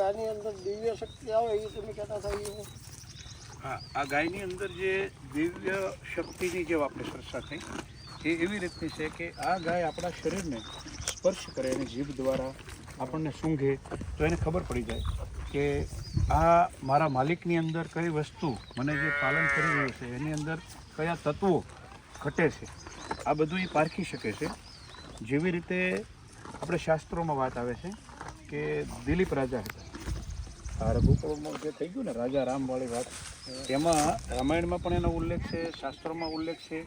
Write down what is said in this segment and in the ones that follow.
ગાયની અંદર દિવ્ય શક્તિ આવે એ તમે કહેતા હતા એ. હા, આ ગાયની અંદર જે દિવ્ય શક્તિની જે આપણે ચર્ચા થઈ, એ એવી રીતની છે કે આ ગાય આપણા શરીરને સ્પર્શ કરે અને જીભ દ્વારા આપણને સૂંઘે, તો એને ખબર પડી જાય કે આ મારા માલિકની અંદર કઈ વસ્તુ મને જે પાલન કરી રહ્યું છે, એની અંદર કયા તત્વો ઘટે છે, આ બધું એ પારખી શકે છે. જેવી રીતે આપણે શાસ્ત્રોમાં વાત આવે છે કે દિલીપ રાજા હતા. રઘુકુળમાં જે થઈ ગયું ને રાજા રામવાળી વાત, એમાં રામાયણમાં પણ એનો ઉલ્લેખ છે, શાસ્ત્રોમાં ઉલ્લેખ છે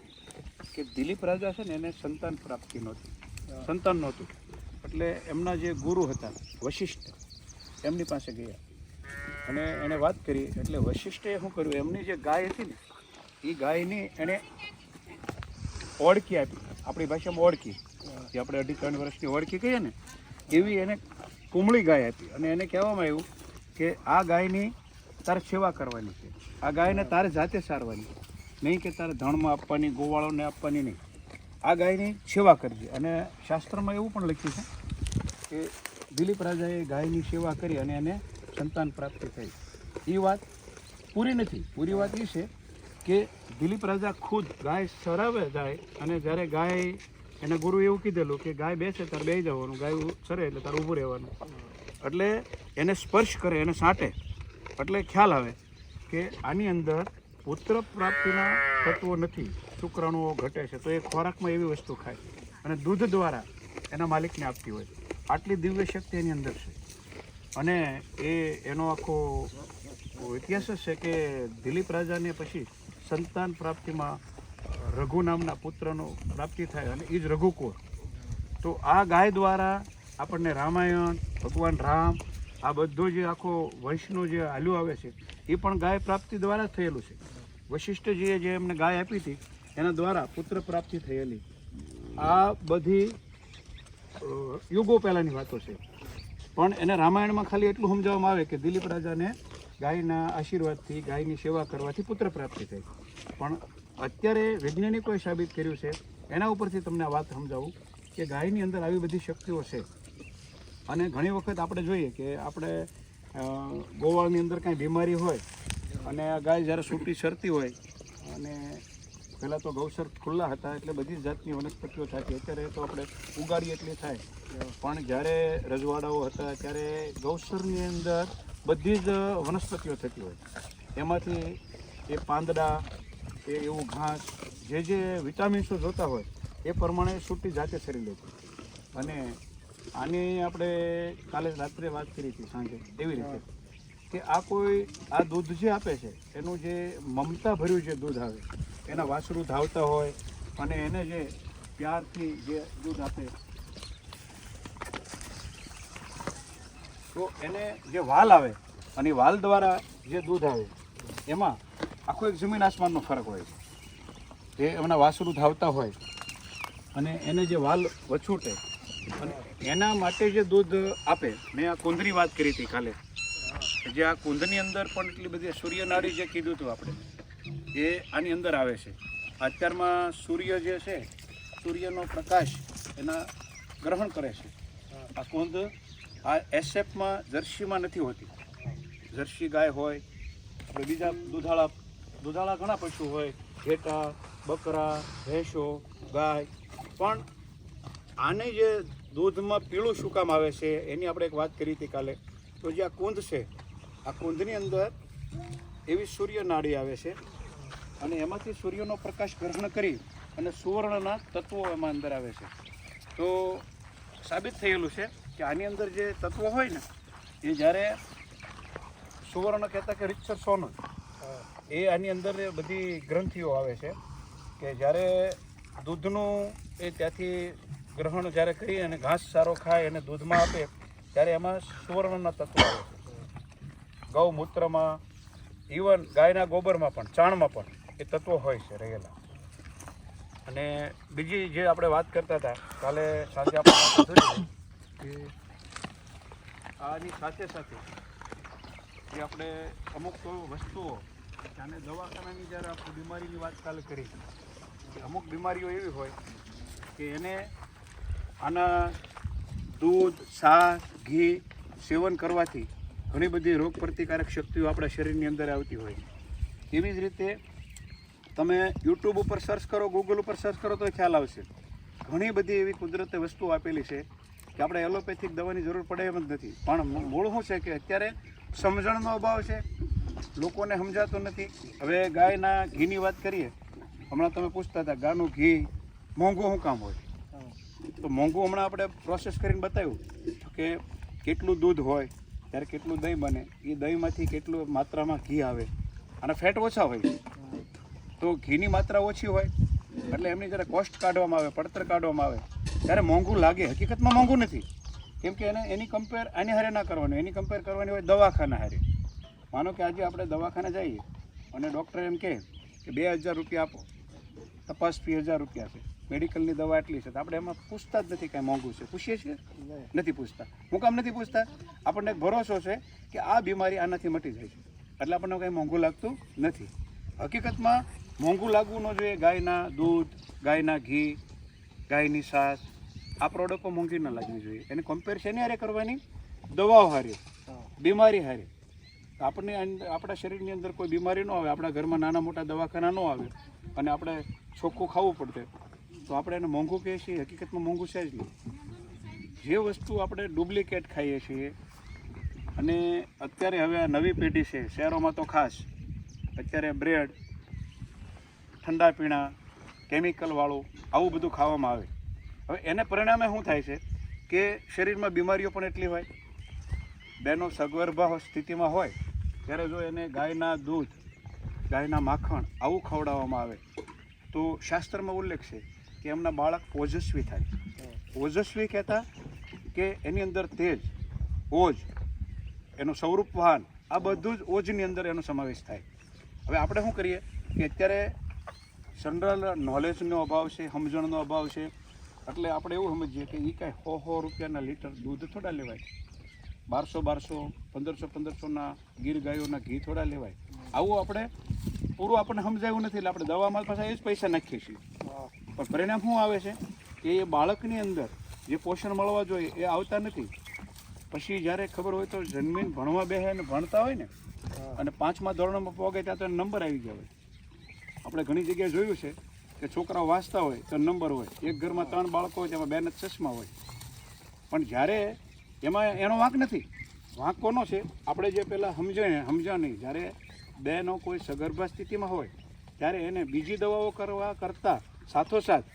કે દિલીપ રાજા છે ને એને સંતાન પ્રાપ્તિ નહોતી. સંતાન નહોતું. એટલે એમના જે ગુરુ હતા, વશિષ્ઠ, એમની પાસે ગયા. અને એણે વાત કરી, એટલે વશિષ્ઠે શું કર્યું? એમની જે ગાય હતી ને એ ગાયની એણે ઓળખી આપી. આપણી ભાષામાં ઓળખી. જે આપણે અઢી ત્રણ વર્ષની ઓળખી કહીએ ને, એવી એને કુમળી ગાય આપી. અને એને કહેવામાં આવ્યું કે આ ગાયની તારે સેવા કરવાની છે. આ ગાયને તારે જાતે સારવાની નહીં કે તારે ધણમાં આપવાની, ગોવાળોને આપવાની નહીં. આ ગાયની સેવા કરજે. અને શાસ્ત્રમાં એવું પણ લખ્યું છે કે દિલીપ રાજાએ ગાયની સેવા કરી અને એને સંતાન પ્રાપ્તિ થઈ. એ વાત પૂરી નથી. પૂરી વાત એ છે કે દિલીપ રાજા ખુદ ગાય સરાવે જાય અને જ્યારે ગાય, એને ગુરુ એવું કીધેલું કે ગાય બેસે ત્યારે બે જવાનું. ગાય સરે એટલે તારે ઊભું રહેવાનું. એટલે એને સ્પર્શ કરે, એને સાંટે. એટલે ખ્યાલ આવે કે આની અંદર પુત્ર પ્રાપ્તિના તત્વો નથી. શુક્રાણુઓ ઘટે છે, તો એ ખોરાકમાં એવી વસ્તુ ખાય. અને દૂધ દ્વારા એના માલિકને આપતી હોય. આટલી દિવ્ય શક્તિ એની અંદર છે. અને એ, એનો આખો ઇતિહાસ છે કે દિલીપ રાજાને પછી સંતાન પ્રાપ્તિમાં રઘુ નામના પુત્રનો પ્રાપ્તિ થાય અને એ જ રઘુકુર તો આ ગાય દ્વારા આપણને રામાયણ ભગવાન રામ, આ બધો જે આખો વંશનો જે હાલ્યો આવે છે, એ પણ ગાય પ્રાપ્તિ દ્વારા થયેલું છે. વશિષ્ઠજીએ જે એમને ગાય આપી હતી, એના દ્વારા પુત્ર પ્રાપ્તિ થયેલી. આ બધી યુગો પહેલાંની વાતો છે. પણ એને રામાયણમાં ખાલી એટલું સમજાવવામાં આવે કે દિલીપ રાજાને ગાયના આશીર્વાદથી, ગાયની સેવા કરવાથી પુત્ર પ્રાપ્તિ થઈ. પણ અત્યારે વૈજ્ઞાનિકોએ સાબિત કર્યું છે, એના ઉપરથી તમને આ વાત સમજાવું કે ગાયની અંદર આવી બધી શક્તિઓ છે. અને ઘણી વખત આપણે જોઈએ કે આપણે ગોવાળની અંદર કાંઈ બીમારી હોય અને આ ગાય જ્યારે સૂટી સરતી હોય અને પહેલાં તો ગૌસર ખુલ્લા હતા એટલે બધી જાતની વનસ્પતિઓ થતી. અત્યારે તો આપણે ઉગાડીએ એટલી થાય. પણ જ્યારે રજવાડાઓ હતા ત્યારે ગૌસરની અંદર બધી જ વનસ્પતિઓ થતી હોય. એમાંથી એ પાંદડા, એ એવું ઘાસ, જે જે વિટામિન્સો જોતા હોય, એ પ્રમાણે સૂટી જાતે શરી લેતી. અને આની આપણે કાલે રાત્રે વાત કરી હતી, સાંજે, એવી રીતે. કે આ કોઈ, આ દૂધ જે આપે છે, એનું જે મમતા ભર્યું જે દૂધ આવે, એના વાસરું ધાવતા હોય, અને એને જે પ્યારથી જે દૂધ આપે. તો એને જે વાલ આવે, અને વાલ દ્વારા જે દૂધ આવે, એમાં આખો એક જમીન આસમાનનો ફરક હોય છે. એ એમના વાસરું ધાવતા હોય, અને એને જે વાલ વછૂટે, અને એના માટે જે દૂધ આપે, મેં આ કુંદની વાત કરી હતી કાલે. જે આ કુંદની અંદર પણ એટલી બધી સૂર્યનારી જે કીધું હતું આપણે, એ આની અંદર આવે છે. અત્યારમાં સૂર્ય જે છે, સૂર્યનો પ્રકાશ એના ગ્રહણ કરે છે. આ કુંદ આ એસએફમાં જર્સીમાં નથી હોતી. જર્સી ગાય હોય, આપણે બીજા દૂધાળા દૂધાળા ઘણા પશુ હોય, ઘેટા, બકરા, ભેંસો, ગાય, પણ આને જે દૂધમાં પીળું શું કામ આવે છે? એની આપણે એક વાત કરી હતી કાલે. તો જે આ કુંદ છે, આ કુંદની અંદર એવી સૂર્ય નાડી આવે છે અને એમાંથી સૂર્યનો પ્રકાશ ગ્રહણ કરી અને સુવર્ણના તત્વો એમાં અંદર આવે છે. તો સાબિત થયેલું છે કે આની અંદર જે તત્વો હોય ને, એ જ્યારે સુવર્ણ કહેતા કે રીતસર સોનું, એ આની અંદર બધી ગ્રંથિઓ આવે છે કે જ્યારે દૂધનું એ ત્યાંથી ગ્રહણ જ્યારે કરીએ અને ઘાસ સારો ખાય અને દૂધમાં આપે, ત્યારે એમાં સુવર્ણના તત્વો આવે છે. ગૌમૂત્રમાં ઇવન ગાયના ગોબરમાં પણ, ચાણમાં પણ એ તત્વો હોય છે રહેલા. અને બીજી જે આપણે વાત કરતા હતા, કાલે સાંજે આપણે કે આની સાથે સાથે જે આપણે અમુક વસ્તુઓ અને દવાખાનાની જ્યારે આપણે બીમારીની વાત કાલે કરી, અમુક બીમારીઓ એવી હોય કે એને આના દૂધ છાશ ઘી સેવન કરવાથી ઘણી બધી રોગ પ્રતિકારક શક્તિઓ આપણા શરીરની અંદર આવતી હોય એવી જ રીતે તમે યુટ્યુબ ઉપર સર્ચ કરો ગૂગલ ઉપર સર્ચ કરો તો ખ્યાલ આવશે. ઘણી બધી એવી કુદરતે વસ્તુઓ આપેલી છે કે આપણે એલોપેથિક દવાની જરૂર પડે એમ જ નથી. પણ મૂળ શું છે કે અત્યારે સમજણનો અભાવ છે. લોકોને સમજાતું નથી. હવે ગાયના ઘીની વાત કરીએ. હમણાં તમે પૂછતા હતા ગાયનું ઘી મોંઘું શું કામ હોય? તો મોંઘું હમણાં આપણે પ્રોસેસ કરીને બતાવ્યું કે કેટલું દૂધ હોય, ત્યારે કેટલું દહીં બને. એ દહીંમાંથી કેટલું માત્રામાં ઘી આવે અને ફેટ ઓછા હોય. તો ઘીની માત્રા ઓછી હોય, એટલે એમની જ્યારે કોસ્ટ કાઢવામાં આવે, પડતર કાઢવામાં આવે, ત્યારે મોંઘું લાગે. હકીકતમાં મોંઘું નથી. કેમ કે એને, એની કમ્પેર આની હારે ના કરવાની. એની કમ્પેર કરવાની હોય દવાખાના હારે. માનો કે આજે આપણે દવાખાને જઈએ અને ડૉક્ટર એમ કહે કે બે હજાર રૂપિયા આપો. તપાસ ફી હજાર રૂપિયા છે. મેડિકલની દવા એટલી છે તો આપણે એમાં પૂછતા જ નથી કાંઈ મોંઘું છે. પૂછીએ છીએ? નથી પૂછતા. હું કામ નથી પૂછતા? આપણને ભરોસો છે કે આ બીમારી આનાથી મટી જાય છે. એટલે આપણને કાંઈ મોંઘું લાગતું નથી. હકીકતમાં મોંઘું લાગવું ન જોઈએ. ગાયના દૂધ ગાયના ઘી ગાયની સાસ આ પ્રોડક્ટો મોંઘી ન લાગવી જોઈએ. એને કમ્પેર એની હારે કરવાની? દવાઓ હારે. બીમારી હારે. આપણને આપણા શરીરની અંદર કોઈ બીમારી ન આવે. આપણા ઘરમાં નાના મોટા દવાખાના ન આવે. અને આપણે ચોખ્ખું ખાવું પડશે તો આપણે એને મોંઘું કહીએ છીએ, હકીકતમાં મોંઘું છે જ નહીં. જે વસ્તુ આપણે ડુપ્લિકેટ ખાઈએ છીએ, અને અત્યારે હવે આ નવી પેઢી છે, શહેરોમાં તો ખાસ. અત્યારે બ્રેડ, ઠંડા પીણા કેમિકલવાળું આવું બધું ખાવામાં આવે. હવે એને પરિણામે શું થાય છે કે શરીરમાં બીમારીઓ પણ એટલી હોય, બેનો સગર્ભા સ્થિતિમાં હોય, ત્યારે જો એને ગાયના દૂધ, ગાયના માખણ આવું ખવડાવવામાં આવે, તો શાસ્ત્રમાં ઉલ્લેખ છે કે એમના બાળક ઓજસ્વી થાય. ઓજસ્વી કહેતા કે એની અંદર તેજ, ઓજ, એનું સ્વરૂપ વાહન આ બધું જ ઓજની અંદર એનો સમાવેશ થાય. હવે આપણે શું કરીએ કે અત્યારે જનરલ નોલેજનો અભાવ છે, સમજણનો અભાવ છે. એટલે આપણે એવું સમજીએ કે એ કાંઈ સો સો રૂપિયાના લીટર દૂધ થોડા લેવાય. બારસો બારસો, પંદરસો પંદરસોના ગીર ગાયોના ઘી થોડા લેવાય. આવું આપણે પૂરું આપણને સમજાયું નથી, એટલે આપણે દવામાં પાછા એ જ પૈસા નાખીએ છીએ. પણ પરિણામ શું આવે છે? કે એ બાળકની અંદર જે પોષણ મળવા જોઈએ એ આવતા નથી. પછી જ્યારે ખબર હોય તો જન્મીન ભણવા બેસે અને ભણતા હોય ને અને પાંચમા ધોરણમાં પોગે ત્યાં તો નંબર આવી ગયા હોય. આપણે ઘણી જગ્યાએ જોયું છે કે છોકરાઓ વાંચતા હોય તો નંબર હોય. એક ઘરમાં ત્રણ બાળકો હોય તેમાં બેન જ ચશ્મા હોય. પણ જ્યારે એમાં એનો વાંક નથી. વાંક કોનો છે? આપણે જે પહેલાં સમજાય સમજ્યા નહીં. જ્યારે બેનો કોઈ સગર્ભા સ્થિતિમાં હોય ત્યારે એને બીજી દવાઓ કરવા કરતાં સાથોસાથ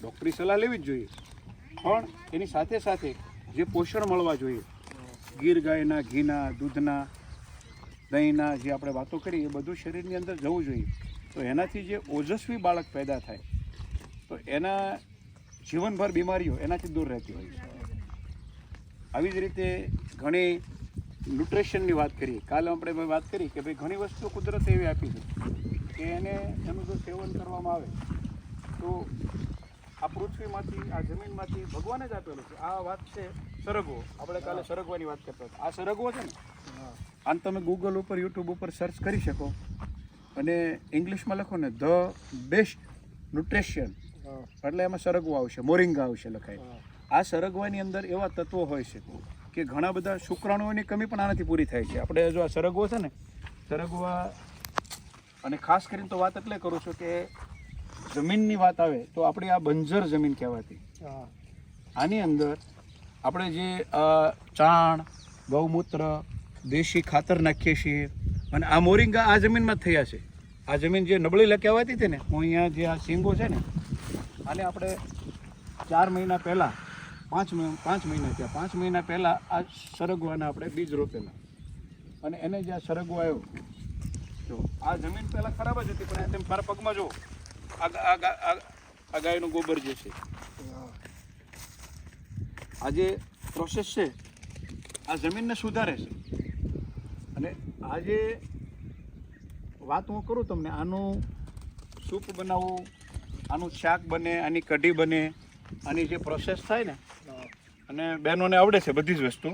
ડૉક્ટરી સલાહ લેવી જ જોઈએ. પણ એની સાથે સાથે જે પોષણ મળવા જોઈએ, ગીર ગાયના, ઘીના, દૂધના, દહીંના જે આપણે વાતો કરી એ બધું શરીરની અંદર જવું જોઈએ. તો એનાથી જે ઓજસ્વી બાળક પેદા થાય, તો એના જીવનભર બીમારીઓ એનાથી દૂર રહેતી હોય છે. આવી જ રીતે ઘણી ન્યુટ્રિશનની વાત કરીએ. કાલે આપણે વાત કરી કે ભાઈ ઘણી વસ્તુ કુદરતે એવી આપી છે કે એને એનું જો સેવન કરવામાં આવે તો આ પૃથ્વીમાંથી આ જમીનમાંથી ભગવાને જ આપેલું છે. આ વાત છે સરગવો. આપણે કાલે સરગવાની વાત કરતા હતા. આ સરગવો છે ને? આમ તમે ગૂગલ ઉપર યુટ્યુબ ઉપર સર્ચ કરી શકો. અને ઇંગ્લિશમાં લખો ને ધ બેસ્ટ ન્યુટ્રેશિયન એટલે એમાં સરગવો આવશે મોરિંગા આવશે લખાય. આ સરગવાની અંદર એવા તત્વો હોય છે કે ઘણા બધા શુક્રાણુઓની કમી પણ આનાથી પૂરી થાય છે. આપણે જો આ સરગવો છે ને સરગવા અને ખાસ કરીને તો વાત એટલે કરું છું કે જમીનની વાત આવે તો આપણી આ બંજર જમીન કહેવાતી. હા. આની અંદર આપણે જે ચાણ ગૌમૂત્ર દેશી ખાતર નાખીએ છીએ અને આ મોરિંગા આ જમીનમાં જ થયા છે. આ જમીન જે નબળી કહેવાતી હતી ને હું અહીંયા જે આ સિંગો છે ને આને આપણે ચાર મહિના પહેલાં પાંચ મહિના પાંચ મહિના થયા. પાંચ મહિના પહેલાં આ સરગવાના આપણે બીજ રોપેલા. અને એને જે આ સરગવો આવ્યો જો આ જમીન પહેલાં ખરાબ જ હતી પણ તેમ મારા પગમાં જો આ ગાયનું ગોબર જે છે. આ જે પ્રોસેસ છે, આ જમીનને સુધારે છે. અને આ જે વાત હું કરું તમને, આનું સૂપ બનાવવું, આનું શાક બને, આની કઢી બને, આની જે પ્રોસેસ થાય ને, અને બહેનોને આવડે છે બધી જ વસ્તુ,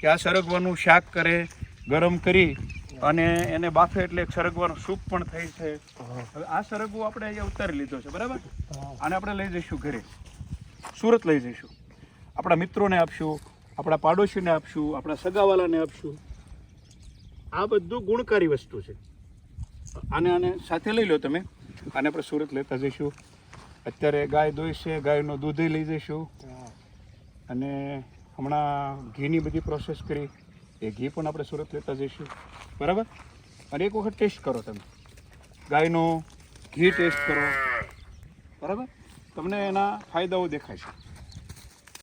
કે આ સરગવાનું શાક કરે, ગરમ કરી અને એને બાફે એટલે એક સરગવાનો સૂપ પણ થાય છે. હવે આ સરગવો આપણે અહીંયા ઉતારી લીધો છે બરાબર. આને આપણે લઈ જઈશું ઘરે. સુરત લઈ જઈશું. આપણા મિત્રોને આપશું આપણા પાડોશીને આપશું આપણા સગાવાલાને આપશું. આ બધું ગુણકારી વસ્તુ છે. આને આને સાથે લઈ લો તમે. આને આપણે સુરત લેતા જઈશું. અત્યારે ગાય દોઈશે ગાયનું દૂધ લઈ જઈશું. અને હમણાં ઘીની બધી પ્રોસેસ કરી. એ ઘી પણ આપણે સુરત લેતા જઈશું. બરાબર? અને એક વખત ટેસ્ટ કરો તમે. ગાયનો, ઘી ટેસ્ટ કરો. બરાબર? તમને એના ફાયદાઓ દેખાય છે.